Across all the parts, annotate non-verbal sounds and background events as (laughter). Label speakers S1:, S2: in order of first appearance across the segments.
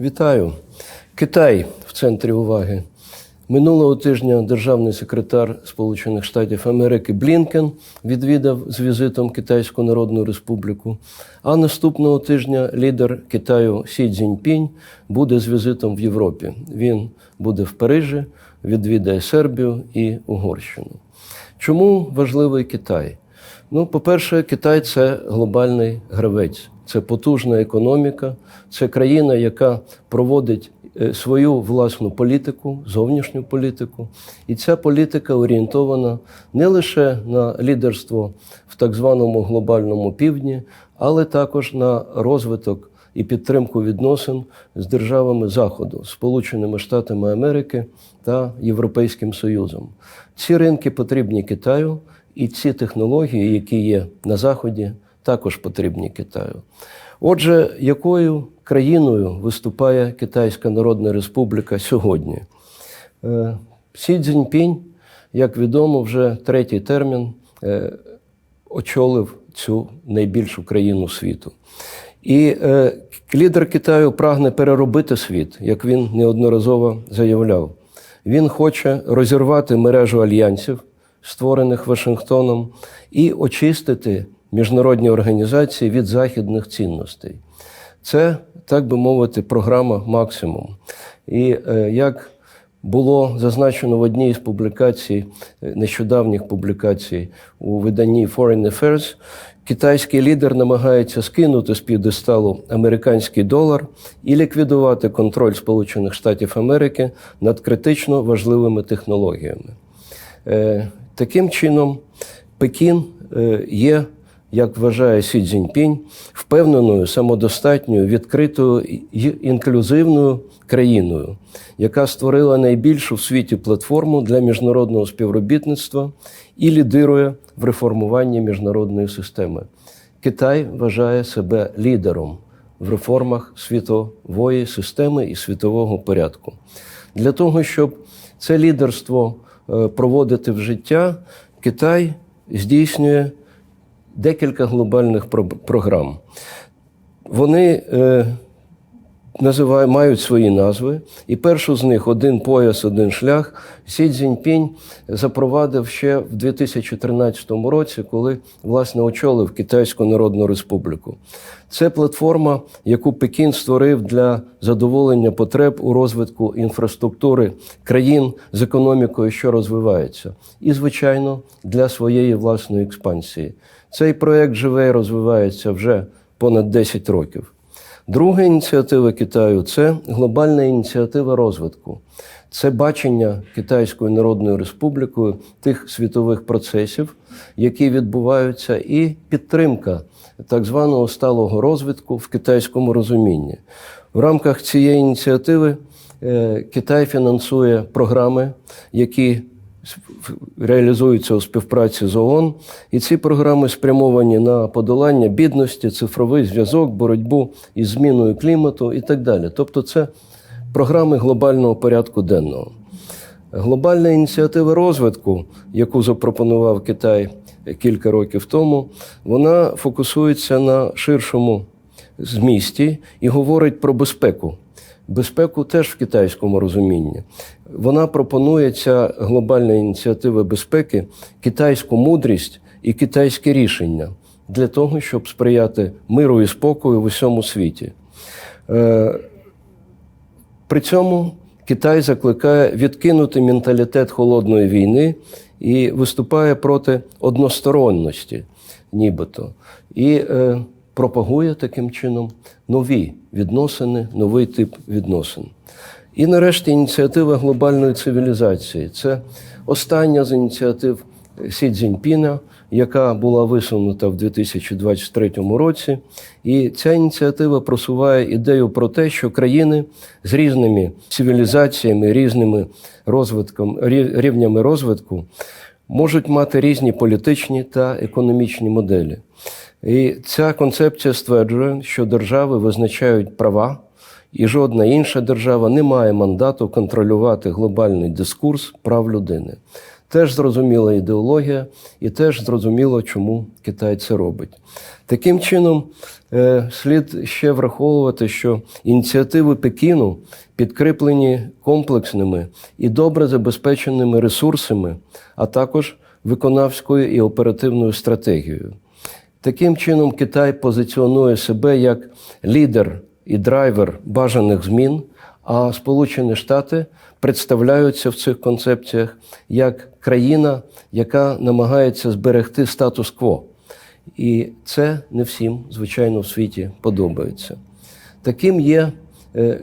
S1: Вітаю. Китай в центрі уваги. Минулого тижня державний секретар Сполучених Штатів Америки Блінкен відвідав з візитом Китайську Народну Республіку. А наступного тижня лідер Китаю Сі Цзіньпінь буде з візитом в Європі. Він буде в Парижі, відвідає Сербію і Угорщину. Чому важливий Китай? Ну, по-перше, Китай це глобальний гравець, це потужна економіка, це країна, яка проводить е, свою власну політику, зовнішню політику. І ця політика орієнтована не лише на лідерство в так званому глобальному півдні, але також на розвиток і підтримку відносин з державами Заходу, Сполученими Штатами Америки та Європейським Союзом. Ці ринки потрібні Китаю. І ці технології, які є на Заході, також потрібні Китаю. Отже, якою країною виступає Китайська Народна Республіка сьогодні? Е, Сі Цзіньпінь, як відомо, вже третій термін е, очолив цю найбільшу країну світу. І е, лідер Китаю прагне переробити світ, як він неодноразово заявляв. Він хоче розірвати мережу альянсів створених Вашингтоном, і очистити міжнародні організації від західних цінностей. Це, так би мовити, програма максимум. І е, як було зазначено в одній з публікацій, е, нещодавніх публікацій у виданні Foreign Affairs, китайський лідер намагається скинути з п'єдесталу американський долар і ліквідувати контроль Сполучених Штатів Америки над критично важливими технологіями. Таким чином, Пекін е, є, як вважає Сі Цзіньпінь, впевненою, самодостатньою, відкритою і інклюзивною країною, яка створила найбільшу в світі платформу для міжнародного співробітництва і лідирує в реформуванні міжнародної системи. Китай вважає себе лідером в реформах світової системи і світового порядку. Для того, щоб це лідерство проводити в життя, Китай здійснює декілька глобальних програм. Вони е, називають, мають свої назви, і першу з них один пояс, один шлях. Сі Цзіньпінь запровадив ще в 2013 році, коли власне очолив Китайську Народну Республіку. Це платформа, яку Пекін створив для задоволення потреб у розвитку інфраструктури країн з економікою, що розвивається, і, звичайно, для своєї власної експансії. Цей проект живе і розвивається вже понад 10 років. Друга ініціатива Китаю це глобальна ініціатива розвитку. Це бачення Китайською Народною Республікою тих світових процесів, які відбуваються, і підтримка так званого сталого розвитку в китайському розумінні. В рамках цієї ініціативи е, Китай фінансує програми, які реалізуються у співпраці з ООН, і ці програми спрямовані на подолання бідності, цифровий зв'язок, боротьбу із зміною клімату і так далі. Тобто, це програми глобального порядку денного. Глобальна ініціатива розвитку, яку запропонував Китай кілька років тому, вона фокусується на ширшому змісті і говорить про безпеку. Безпеку теж в китайському розумінні. Вона пропонує ця глобальна ініціатива безпеки, китайську мудрість і китайське рішення для того, щоб сприяти миру і спокою в усьому світі. Е, При цьому Китай закликає відкинути менталітет холодної війни і виступає проти односторонності, нібито, і е, пропагує таким чином нові відносини, новий тип відносин. І нарешті ініціатива глобальної цивілізації. Це остання з ініціатив Сі Цзіньпіна, яка була висунута в 2023 році. І ця ініціатива просуває ідею про те, що країни з різними цивілізаціями, різними розвитком, рівнями розвитку можуть мати різні політичні та економічні моделі. І ця концепція стверджує, що держави визначають права, і жодна інша держава не має мандату контролювати глобальний дискурс прав людини. Теж зрозуміла ідеологія, і теж зрозуміло, чому Китай це робить. Таким чином, е, слід ще враховувати, що ініціативи Пекіну підкріплені комплексними і добре забезпеченими ресурсами, а також виконавською і оперативною стратегією. Таким чином, Китай позиціонує себе як лідер і драйвер бажаних змін, а Сполучені Штати представляються в цих концепціях як країна, яка намагається зберегти статус-кво. І це не всім, звичайно, в світі подобається. Таким є е,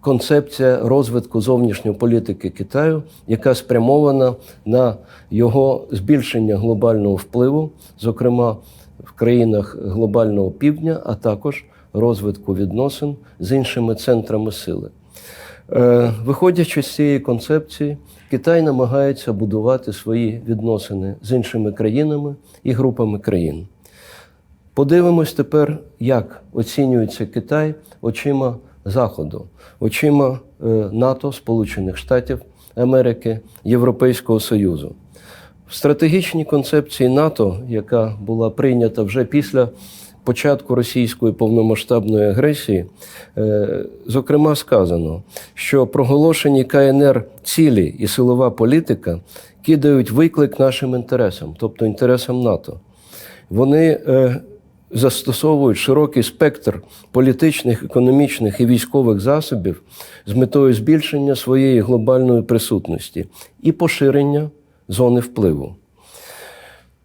S1: концепція розвитку зовнішньої політики Китаю, яка спрямована на його збільшення глобального впливу, зокрема в країнах глобального півдня, а також розвитку відносин з іншими центрами сили. Е, Виходячи з цієї концепції, Китай намагається будувати свої відносини з іншими країнами і групами країн. Подивимось тепер, як оцінюється Китай очима Заходу, очима е, НАТО, Сполучених Штатів Америки, Європейського Союзу. В стратегічній концепції НАТО, яка була прийнята вже після початку російської повномасштабної агресії, е, зокрема сказано, що проголошені КНР цілі і силова політика кидають виклик нашим інтересам, тобто інтересам НАТО. Вони е, застосовують широкий спектр політичних, економічних і військових засобів з метою збільшення своєї глобальної присутності і поширення зони впливу.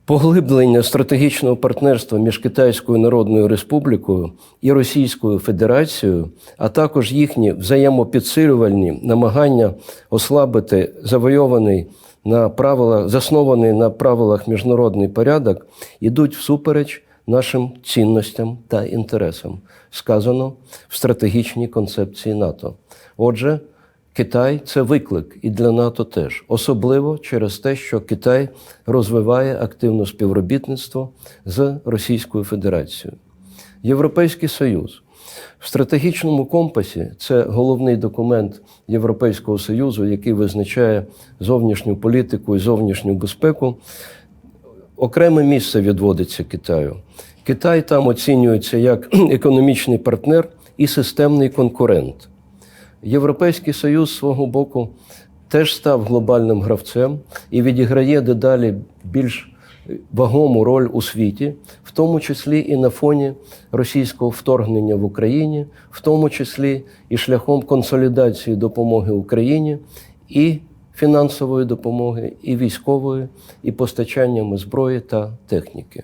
S1: Поглиблення стратегічного партнерства між Китайською Народною Республікою і Російською Федерацією, а також їхні взаємопідсилювальні намагання ослабити завойований на правилах, заснований на правилах міжнародний порядок, ідуть всупереч нашим цінностям та інтересам, сказано в стратегічній концепції НАТО. Отже, Китай це виклик і для НАТО теж, особливо через те, що Китай розвиває активне співробітництво з Російською Федерацією. Європейський Союз в стратегічному компасі це головний документ Європейського Союзу, який визначає зовнішню політику і зовнішню безпеку. Окреме місце відводиться Китаю. Китай там оцінюється як (clears throat) економічний партнер і системний конкурент. Європейський Союз свого боку теж став глобальним гравцем і відіграє дедалі більш вагому роль у світі, в тому числі і на фоні російського вторгнення в Україні, в тому числі і шляхом консолідації допомоги Україні і фінансової допомоги, і військової, і постачаннями зброї та техніки.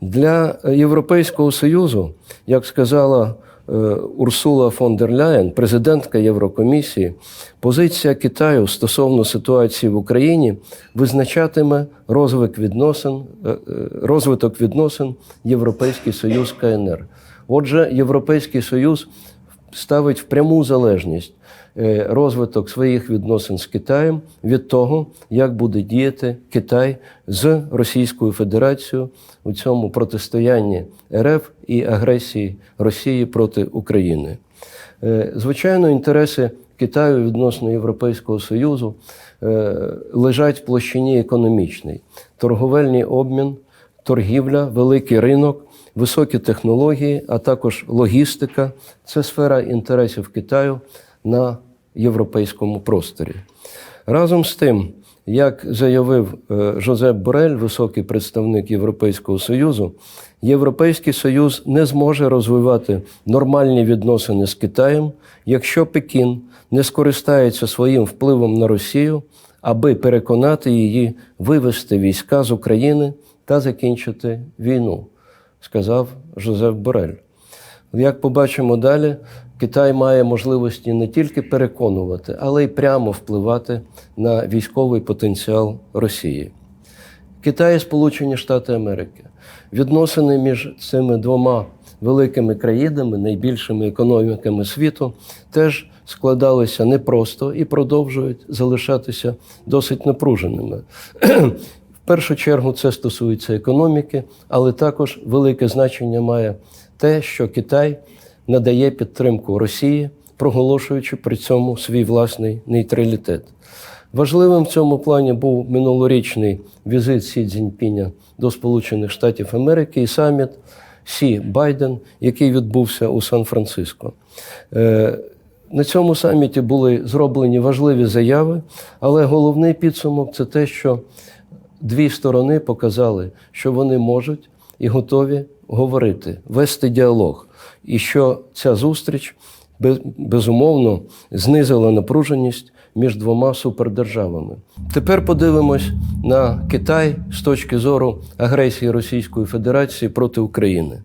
S1: Для Європейського Союзу, як сказала Урсула фон дер Ляєн, президентка Єврокомісії, позиція Китаю стосовно ситуації в Україні визначатиме розвиток відносин, е, е, розвиток відносин Європейський Союз КНР. Отже, Європейський Союз ставить в пряму залежність е, розвиток своїх відносин з Китаєм від того, як буде діяти Китай з Російською Федерацією у цьому протистоянні РФ і агресії Росії проти України. Е, Звичайно, інтереси Китаю відносно Європейського Союзу е, лежать в площині економічній, торговельний обмін, торгівля, великий ринок, високі технології, а також логістика це сфера інтересів Китаю на європейському просторі. Разом з тим, як заявив е, Жозеп Борель, високий представник Європейського Союзу, Європейський Союз не зможе розвивати нормальні відносини з Китаєм, якщо Пекін не скористається своїм впливом на Росію, аби переконати її вивести війська з України та закінчити війну, сказав Жозеф Борель. Як побачимо далі, Китай має можливості не тільки переконувати, але й прямо впливати на військовий потенціал Росії. Китай і Сполучені Штати Америки. Відносини між цими двома великими країнами, найбільшими економіками світу, теж складалися непросто і продовжують залишатися досить напруженими. (clears throat) В першу чергу це стосується економіки, але також велике значення має те, що Китай надає підтримку Росії, проголошуючи при цьому свій власний нейтралітет. Важливим в цьому плані був минулорічний візит Сі Цзіньпіня до Сполучених Штатів Америки і саміт Сі Байден, який відбувся у Сан-Франциско. Е, На цьому саміті були зроблені важливі заяви, але головний підсумок це те, що дві сторони показали, що вони можуть і готові говорити, вести діалог, і що ця зустріч безумовно знизила напруженість між двома супердержавами. Тепер подивимось на Китай з точки зору агресії Російської Федерації проти України.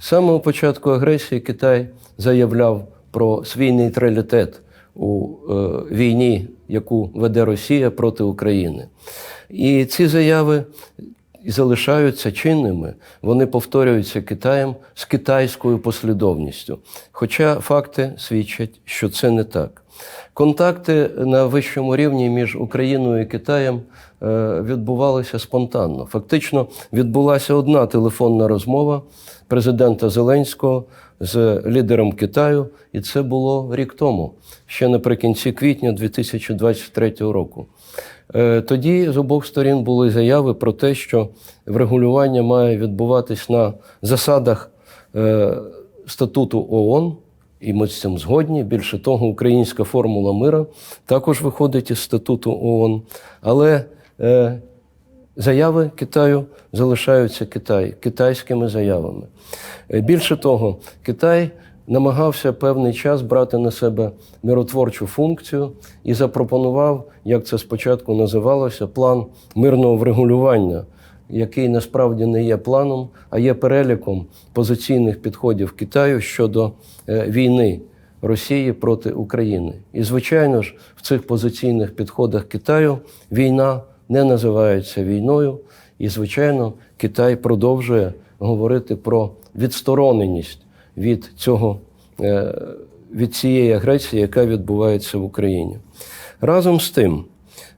S1: З самого початку агресії Китай заявляв про свій нейтралітет у е, війні, яку веде Росія проти України. І ці заяви і залишаються чинними, вони повторюються Китаєм з китайською послідовністю. Хоча факти свідчать, що це не так. Контакти на вищому рівні між Україною і Китаєм е, відбувалися спонтанно. Фактично відбулася одна телефонна розмова президента Зеленського з лідером Китаю, і це було рік тому, ще наприкінці квітня 2023 року. Е, Тоді з обох сторін були заяви про те, що врегулювання має відбуватись на засадах е, статуту ООН, і ми з цим згодні. Більше того, українська формула мира також виходить із статуту ООН. Але е, заяви Китаю залишаються Китай, китайськими заявами. Більше того, Китай намагався певний час брати на себе миротворчу функцію і запропонував, як це спочатку називалося, план мирного врегулювання, який насправді не є планом, а є переліком позиційних підходів Китаю щодо е, війни Росії проти України. І, звичайно ж, в цих позиційних підходах Китаю війна не називається війною. І, звичайно, Китай продовжує говорити про відстороненість від цього, е, від цієї агресії, яка відбувається в Україні. Разом з тим,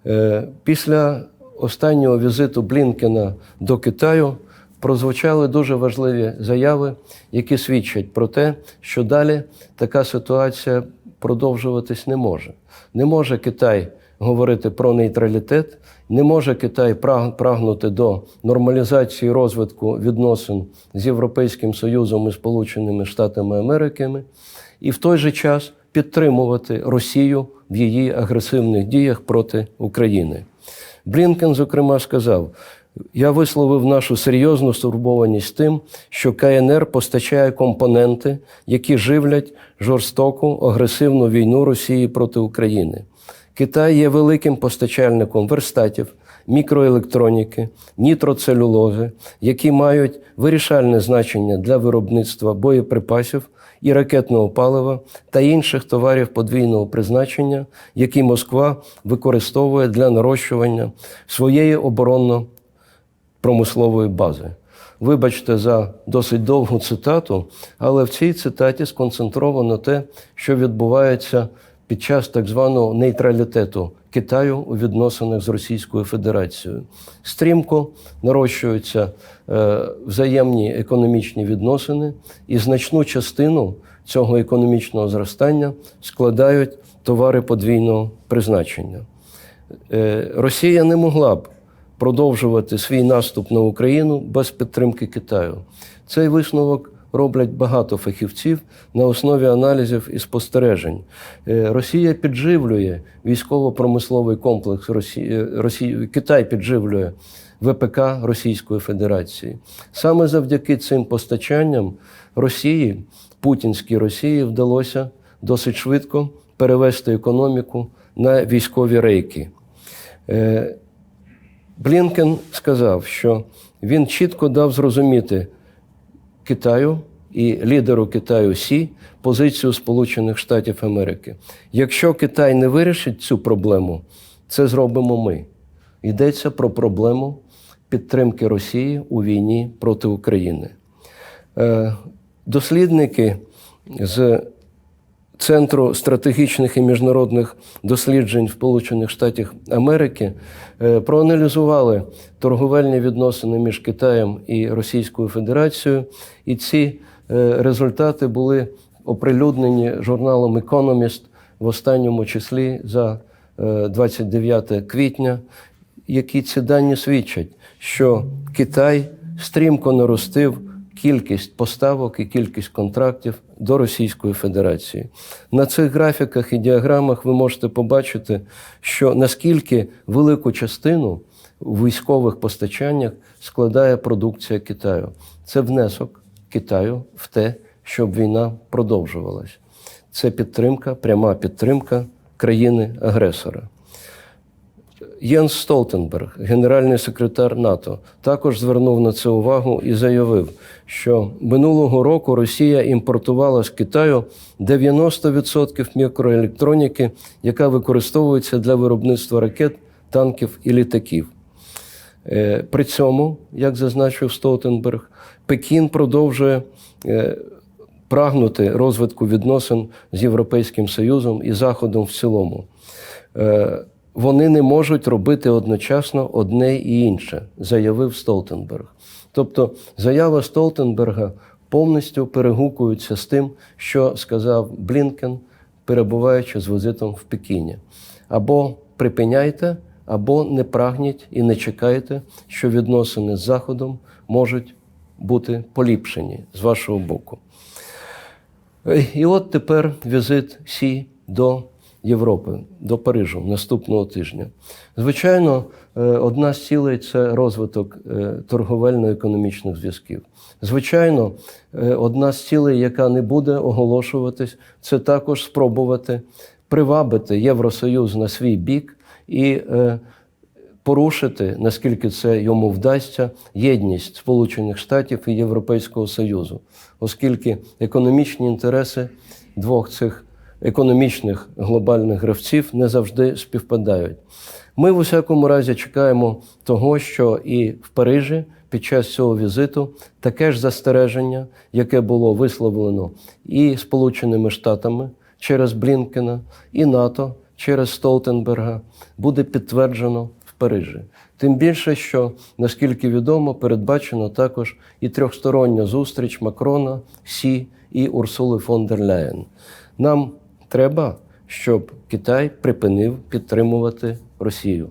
S1: е, після останнього візиту Блінкена до Китаю прозвучали дуже важливі заяви, які свідчать про те, що далі така ситуація продовжуватись не може. Не може Китай говорити про нейтралітет, не може Китай праг- прагнути до нормалізації розвитку відносин з Європейським Союзом і Сполученими Штатами Америки, і в той же час підтримувати Росію в її агресивних діях проти України. Блінкен, зокрема, сказав: я висловив нашу серйозну стурбованість тим, що КНР постачає компоненти, які живлять жорстоку агресивну війну Росії проти України. Китай є великим постачальником верстатів, мікроелектроніки, нітроцелюлози, які мають вирішальне значення для виробництва боєприпасів і ракетного палива та інших товарів подвійного призначення, які Москва використовує для нарощування своєї оборонно-промислової бази. Вибачте за досить довгу цитату, але в цій цитаті сконцентровано те, що відбувається під час так званого нейтралітету Китаю у відносинах з Російською Федерацією. Стрімко нарощуються е, взаємні економічні відносини, і значну частину цього економічного зростання складають товари подвійного призначення. Е, Росія не могла б продовжувати свій наступ на Україну без підтримки Китаю. Цей висновок роблять багато фахівців на основі аналізів і спостережень. Е, Росія підживлює військово-промисловий комплекс Росії, Росії, Китай підживлює ВПК Російської Федерації. Саме завдяки цим постачанням Росії, путінській Росії, вдалося досить швидко перевести економіку на військові рейки. Е, Блінкен сказав, що він чітко дав зрозуміти Китаю і лідеру Китаю Сі позицію Сполучених Штатів Америки. Якщо Китай не вирішить цю проблему, це зробимо ми. Йдеться про проблему підтримки Росії у війні проти України. Е, Дослідники з Центру стратегічних і міжнародних досліджень Сполучених Штатів Америки е, проаналізували торговельні відносини між Китаєм і Російською Федерацією, і ці результати були оприлюднені журналом Economist в останньому числі за е, 29 квітня, які ці дані свідчать, що Китай стрімко наростив кількість поставок і кількість контрактів до Російської Федерації. На цих графіках і діаграмах ви можете побачити, що наскільки велику частину у військових постачаннях складає продукція Китаю. Це внесок Китаю в те, щоб війна продовжувалась. Це підтримка, пряма підтримка країни-агресора. Єнс Столтенберг, генеральний секретар НАТО, також звернув на це увагу і заявив, що минулого року Росія імпортувала з Китаю 90% мікроелектроніки, яка використовується для виробництва ракет, танків і літаків. Е, При цьому, як зазначив Столтенберг, Пекін продовжує е, прагнути розвитку відносин з Європейським Союзом і Заходом в цілому. Е, Вони не можуть робити одночасно одне і інше, заявив Столтенберг. Тобто заява Столтенберга повністю перегукується з тим, що сказав Блінкен, перебуваючи з візитом в Пекіні. Або припиняйте, або не прагніть і не чекайте, що відносини з Заходом можуть бути поліпшені з вашого боку. Е, І от тепер візит Сі до Європи, до Парижу наступного тижня. Звичайно, е, одна з цілей це розвиток е, торговельно-економічних зв'язків. Звичайно, одна з цілей, яка не буде оголошуватись, це також спробувати привабити Євросоюз на свій бік і е, порушити, наскільки це йому вдасться, єдність Сполучених Штатів і Європейського Союзу, оскільки економічні інтереси двох цих економічних глобальних гравців не завжди співпадають. Ми в усякому разі чекаємо того, що і в Парижі під час цього візиту таке ж застереження, яке було висловлено і Сполученими Штатами через Блінкена, і НАТО через Столтенберга, буде підтверджено в Парижі. Тим більше, що, наскільки відомо, передбачено також і трьохстороння зустріч Макрона, Сі і Урсули фон дер Ляєн. Нам треба, щоб Китай припинив підтримувати Росію.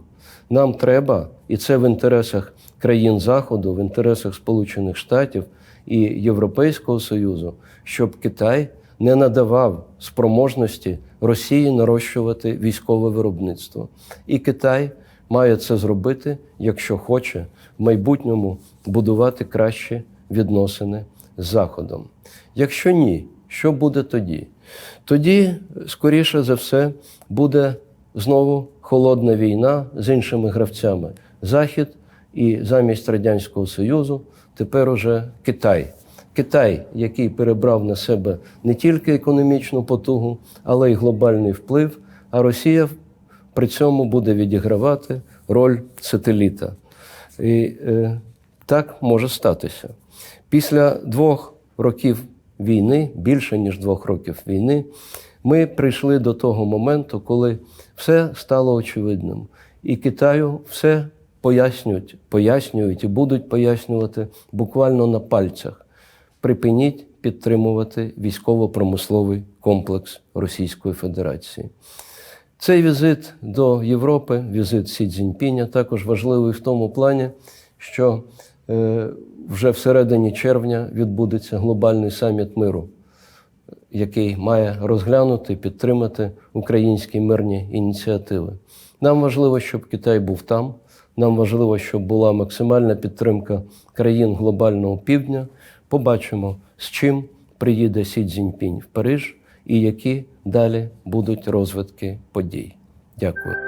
S1: Нам треба, і це в інтересах країн Заходу, в інтересах Сполучених Штатів і Європейського Союзу, щоб Китай не надавав спроможності Росії нарощувати військове виробництво. І Китай має це зробити, якщо хоче в майбутньому будувати кращі відносини з Заходом. Якщо ні, що буде тоді? Тоді, скоріше за все, буде знову холодна війна з іншими гравцями. Захід і замість Радянського Союзу тепер уже Китай. Китай, який перебрав на себе не тільки економічну потугу, але й глобальний вплив, а Росія при цьому буде відігравати роль сателіта. І е, так може статися. Після двох років війни, більше ніж двох років війни, ми прийшли до того моменту, коли все стало очевидним. І Китаю все пояснюють, пояснюють і будуть пояснювати буквально на пальцях. Припиніть підтримувати військово-промисловий комплекс Російської Федерації. Цей візит до Європи, візит Сі Цзіньпіня, також важливий в тому плані, що е, вже всередині червня відбудеться глобальний саміт миру, який має розглянути, підтримати українські мирні ініціативи. Нам важливо, щоб Китай був там. Нам важливо, щоб була максимальна підтримка країн глобального півдня. Побачимо, з чим приїде Сі Цзіньпінь в Париж і які далі будуть розвитки подій. Дякую.